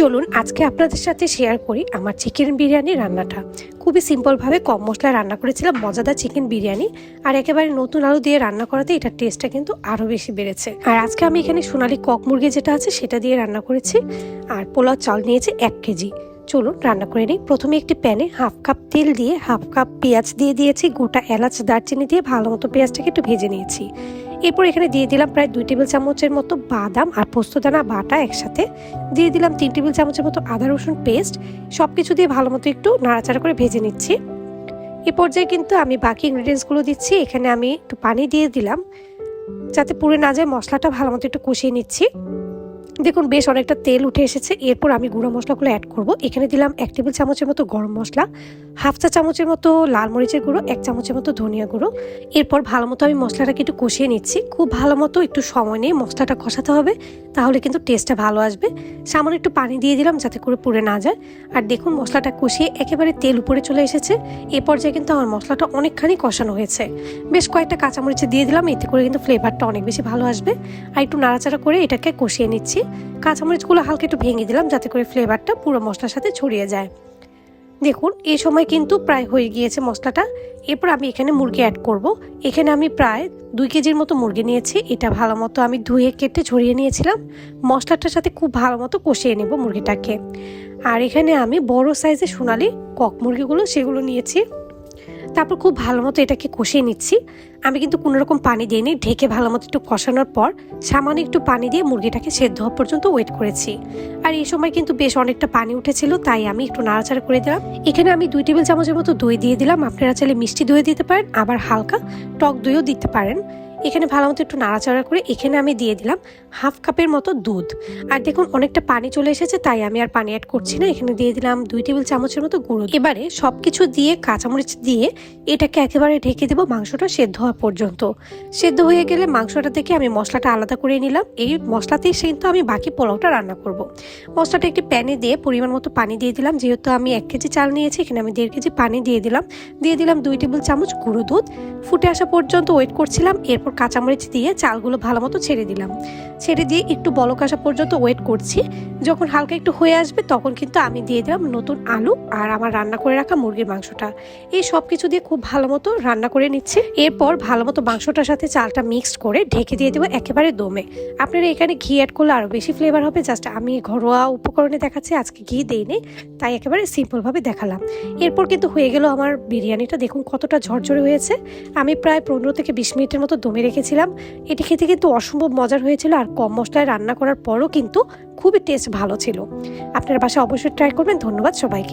চলুন আজকে আপনাদের সাথে শেয়ার করি আমার চিকেন বিরিয়ানি রান্নাটা। খুবই সিম্পলভাবে কম মশলায় রান্না করেছিলাম, মজাদার চিকেন বিরিয়ানি আর একেবারে নতুন আলু দিয়ে রান্না করাতে এটার টেস্টটা কিন্তু আরও বেশি বেড়েছে। আর আজকে আমি এখানে সোনালি কক মুরগি যেটা আছে সেটা দিয়ে রান্না করেছি আর পোলাও চাল নিয়েছি এক কেজি। চলুন রান্না করে নিই। প্রথমে একটি প্যানে হাফ কাপ তেল দিয়ে, হাফ কাপ পেঁয়াজ দিয়ে দিয়েছি, গোটা এলাচ, দারচিনি দিয়ে ভালো মতো পেঁয়াজটাকে একটু ভেজে নিয়েছি। এরপর এখানে দিয়ে দিলাম প্রায় দুই টেবিল চামচের মতো বাদাম আর পোস্তদানা বাটা একসাথে। দিয়ে দিলাম তিন টেবিল চামচের মতো আদা রসুন পেস্ট। সব কিছু দিয়ে ভালো মতো একটু নাড়াচাড়া করে ভেজে নিচ্ছি। এ পর্যায়ে কিন্তু আমি বাকি ইনগ্রিডিয়েন্টসগুলো দিচ্ছি। এখানে আমি একটু পানি দিয়ে দিলাম। যাতে পুড়ে না যায়, মশলাটা ভালো মতো একটু কষিয়ে নিচ্ছি। দেখুন, বেশ অনেকটা তেল উঠে এসেছে। এরপর আমি গুঁড়ো মশলাগুলো অ্যাড করব। এখানে দিলাম এক টেবিল চামচের মতো গরম মশলা, হাফ চা চামচের মতো লাল মরিচের গুঁড়ো, এক চামচের মতো ধনিয়া গুঁড়ো। এরপর ভালো মতো আমি মশলাটাকে একটু কষিয়ে নিচ্ছি। খুব ভালো মতো একটু সময় নিয়ে মশলাটা কষাতে হবে, তাহলে কিন্তু টেস্টটা ভালো আসবে। সামান্য একটু পানি দিয়ে দিলাম যাতে করে পুড়ে না যায়। আর দেখুন, মশলাটা কষিয়ে একেবারে তেল উপরে চলে এসেছে। এ পর্যায়ে কিন্তু আমার মশলাটা অনেকখানি কষানো হয়েছে। বেশ কয়েকটা কাঁচামরিচ দিয়ে দিলাম, এতে করে কিন্তু ফ্লেভারটা অনেক বেশি ভালো আসবে। আর একটু নাড়াচাড়া করে এটাকে কষিয়ে নিচ্ছি। কাঁচামরিচগুলো হালকা একটু ভেঙে দিলাম, যাতে করে ফ্লেভারটা পুরো মশলার সাথে ছড়িয়ে যায়। দেখুন এই সময় কিন্তু প্রায় হয়ে গিয়েছে মশলাটা। এরপর আমি এখানে মুরগি অ্যাড করব। এখানে আমি প্রায় দুই কেজির মতো মুরগি নিয়েছি। এটা ভালো মতো আমি ধুয়ে কেটে ছড়িয়ে নিয়েছিলাম। মশলাটার সাথে খুব ভালো মতো কষিয়ে নেব মুরগিটাকে। আর এখানে আমি বড় সাইজের সোনালি কক মুরগিগুলো সেগুলো নিয়েছি। তারপর খুব ভালো মতো এটাকে কষিয়ে নিচ্ছি। আমি কিন্তু কোনো রকম পানি দিইনি, ঢেকে ভালো মতো একটু কষানোর পর সামান্য একটু পানি দিয়ে মুরগিটাকে সেদ্ধ হওয়া পর্যন্ত ওয়েট করেছি। আর এই সময় কিন্তু বেশ অনেকটা পানি উঠেছিল, তাই আমি একটু নাড়াচাড়া করে দিলাম। এখানে আমি দুই টেবিল চামচের মতো দই দিয়ে দিলাম, আপনারা চাইলে মিষ্টি দই দিতে পারেন, আবার হালকা টক দইও দিতে পারেন। এখানে ভালো মতো একটু নাড়াচাড়া করে এখানে আমি দিয়ে দিলাম হাফ কাপের মতো দুধ। আর দেখুন, অনেকটা পানি চলে এসেছে, তাই আমি আর পানি অ্যাড করছি না। এখানে দিয়ে দিলাম দুই টেবিল চামচের মতো গুঁড়ো এবারে সব কিছু দিয়ে কাঁচামরিচ দিয়ে এটাকে একেবারে ঢেকে দেবো মাংসটা সেদ্ধ হওয়া পর্যন্ত। সেদ্ধ হয়ে গেলে মাংসটা থেকে আমি মশলাটা আলাদা করে নিলাম। এই মশলাতেই কিন্তু আমি বাকি পোলাওটা রান্না করব। মশলাটা একটি প্যানে দিয়ে পরিমাণ মতো পানি দিয়ে দিলাম। যেহেতু আমি এক কেজি চাল নিয়েছি, এখানে আমি দেড় কেজি পানি দিয়ে দিলাম। দিয়ে দিলাম দুই টেবিল চামচ গুঁড়ো দুধ। ফুটে আসা পর্যন্ত ওয়েট করছিলাম। এরপর কাঁচামরিচ দিয়ে চালগুলো ভালো মতো ছেড়ে দিলাম। ছেড়ে দিয়ে একটু বলক আসা পর্যন্ত ওয়েট করছি। যখন হালকা একটু হয়ে আসবে তখন কিন্তু আমি দিয়ে দিলাম নতুন আলু আর আমার রান্না করে রাখা মুরগির মাংসটা। এই সব কিছু দিয়ে খুব ভালো মতো রান্না করে নিচ্ছে। এরপর ভালো মতো মাংসটার সাথে চালটা মিক্সড করে ঢেকে দিয়ে দেবো একেবারে দমে। আপনারা এখানে ঘি অ্যাড করলে আরও বেশি ফ্লেভার হবে। জাস্ট আমি ঘরোয়া উপকরণে দেখাচ্ছি, আজকে ঘি দেইনি, তাই একেবারে সিম্পলভাবে দেখালাম। এরপর কিন্তু হয়ে গেল আমার বিরিয়ানিটা। দেখুন কতটা ঝরঝরে হয়েছে। আমি প্রায় পনেরো থেকে বিশ মিনিটের মতো দমে রেখেছিলাম। এটি খেতে কিন্তু অসম্ভব মজার হয়েছিল আর কম মশলায় রান্না করার পরও কিন্তু খুবই টেস্ট ভালো ছিল। আপনার বাসায় অবশ্যই ট্রাই করবেন। ধন্যবাদ সবাইকে।